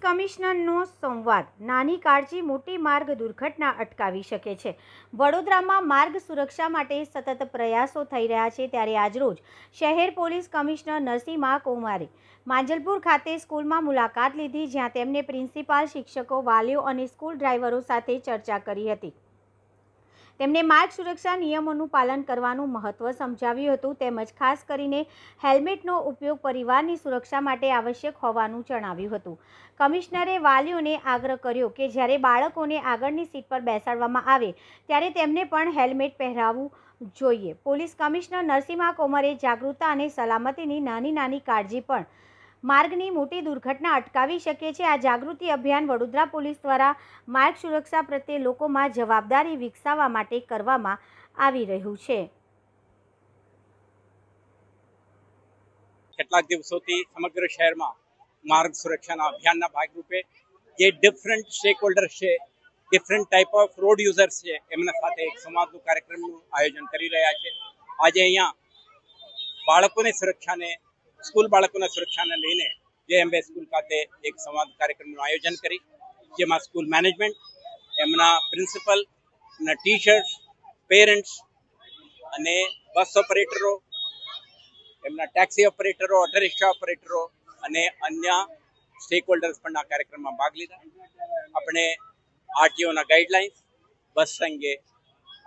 કમિશનરનો સંવાદ. નાની કાળજી મોટી માર્ગ દુર્ઘટના અટકાવી શકે છે. વડોદરામાં માર્ગ સુરક્ષા માટે સતત પ્રયાસો થઈ રહ્યા છે ત્યારે આજરોજ શહેર પોલીસ કમિશનર નરસિંહા કૌમારે માંજલપુર ખાતે સ્કૂલમાં મુલાકાત લીધી, જ્યાં તેમણે પ્રિન્સિપાલ શિક્ષકો, વાલીઓ અને સ્કૂલ ડ્રાઈવરો સાથે ચર્ચા કરી હતી. તેમણે માર્ગ સુરક્ષા નિયમોનું પાલન કરવાનું મહત્ત્વ સમજાવ્યું હતું તેમજ ખાસ કરીને હેલ્મેટનો ઉપયોગ પરિવારની સુરક્ષા માટે આવશ્યક હોવાનું જણાવ્યું હતું. કમિશનરે વાલીઓને આગ્રહ કર્યો કે જ્યારે બાળકોને આગળની સીટ પર બેસાડવામાં આવે ત્યારે તેમને પણ હેલ્મેટ પહેરાવવું જોઈએ. પોલીસ કમિશનર નરસિંહા કોમરે જાગૃતતા અને સલામતીની નાની નાની કાળજી પણ માર્ગની મોટી દુર્ઘટના અટકાવી શકે છે. આ જાગૃતિ અભિયાન વડોદરા પોલીસ દ્વારા માર્ગ સુરક્ષા પ્રત્યે લોકોમાં જવાબદારી વિકસાવવા માટે કરવામાં આવી રહ્યું છે. કેટલાક દિવસોથી સમગ્ર શહેરમાં માર્ગ સુરક્ષાના અભિયાનના ભાગરૂપે જે ડિફરન્ટ સ્ટેક હોલ્ડર્સ છે different type of road users છે, એમના સાથે એક સંવાદનું કાર્યક્રમનું આયોજન કરી રહ્યા છે. આજે અહીંયા બાળકોની સુરક્ષાને સ્કૂલ બાળકોના સુરક્ષાને લઈને જે એમ્બે સ્કૂલ ખાતે એક સંવાદ કાર્યક્રમનું આયોજન કરી, જેમાં સ્કૂલ મેનેજમેન્ટ, એમના પ્રિન્સિપલ એમના ટીચર્સ, પેરેન્ટ્સ અને બસ ઓપરેટરો, એમના ટેક્સી ઓપરેટરો, ઓટો રિક્ષા ઓપરેટરો અને અન્ય સ્ટેક હોલ્ડર્સ પણ આ કાર્યક્રમમાં ભાગ લીધા. આપણે આરટીઓના ગાઈડલાઇન્સ બસ અંગે,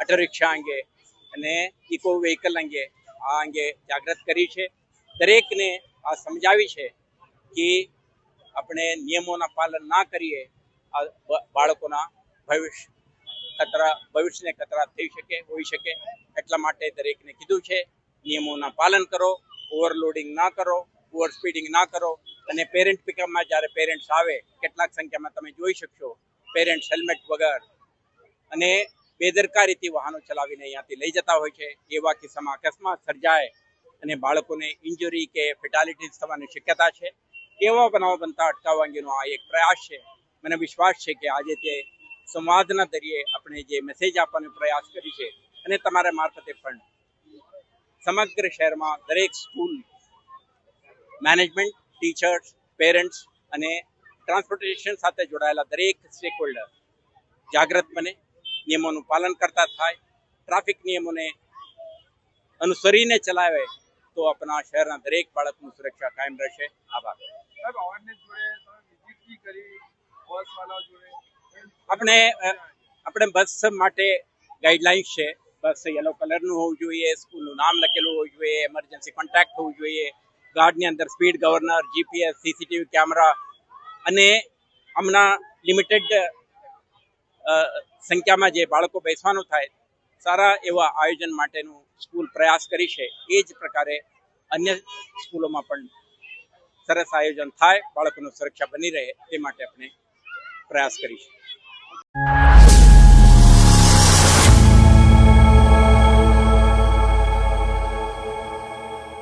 ઓટો રિક્ષા અંગે અને ઇકો વ્હીકલ અંગે આ અંગે જાગૃત કરી છે. દરેકને આ સમજાવી છે કે આપણે નિયમોના પાલન ના કરીએ, આ બાળકોના ભવિષ્ય ખતરા, ભવિષ્યને ખતરા થઈ શકે, હોઈ શકે. એટલા માટે દરેકને કીધું છે, નિયમોના પાલન કરો, ઓવરલોડિંગ ના કરો ઓવર સ્પીડિંગ ના કરો. અને પેરેન્ટ પિકઅપમાં જ્યારે પેરેન્ટ્સ આવે, કેટલાક સંખ્યામાં તમે જોઈ શકશો, પેરેન્ટ્સ હેલ્મેટ વગર અને બેદરકારીથી વાહનો ચલાવીને અહીંયાથી લઈ જતા હોય છે. એવા કિસ્સામાં અકસ્માત સર્જાય અને બાળકોને ઇન્જરી કે ફેટાલિટીઝ થવાની શક્યતા છે. એવા બનાવો બનતા અટકાવવા અંગેનો આ એક પ્રયાસ છે. મને વિશ્વાસ છે કે આજે તે સંવાદના તરીકે આપણે જે મેસેજ આપવાનો પ્રયાસ કરી છે અને તમારા મારફતે પણ. સમગ્ર શહેરમાં દરેક સ્કૂલ મેનેજમેન્ટ ટીચર્સ પેરેન્ટ્સ અને ટ્રાન્સપોર્ટેશન સાથે જોડાયેલા દરેક સ્ટેક હોલ્ડર જાગૃત બને, નિયમોનું પાલન કરતા થાય ટ્રાફિક નિયમોને અનુસરીને ચલાવે તો આપણા શહેરના દરેક બાળકની સુરક્ષા કાયમ રહેશે. આભાર. આપણે આપણે બસ માટે ગાઈડલાઇન્સ છે. બસ યલો કલરનું હોવું જોઈએ સ્કૂલનું નામ લખેલું હોવું જોઈએ એમરજન્સી કોન્ટેક્ટ હોવું જોઈએ ગાર્ડની અંદર speed governor GPS CCTV camera અને હમણાં લિમિટેડ સંખ્યામાં જે બાળકો બેસવાનું થાય સારા એવા આયોજન માટેનું સ્કૂલ પ્રયાસ કરી છે. એ જ પ્રકારે અન્ય સ્કૂલોમાં પણ સરસ આયોજન થાય, બાળકોનું સુરક્ષા બની રહે તે માટે આપણે પ્રયાસ કરીશું.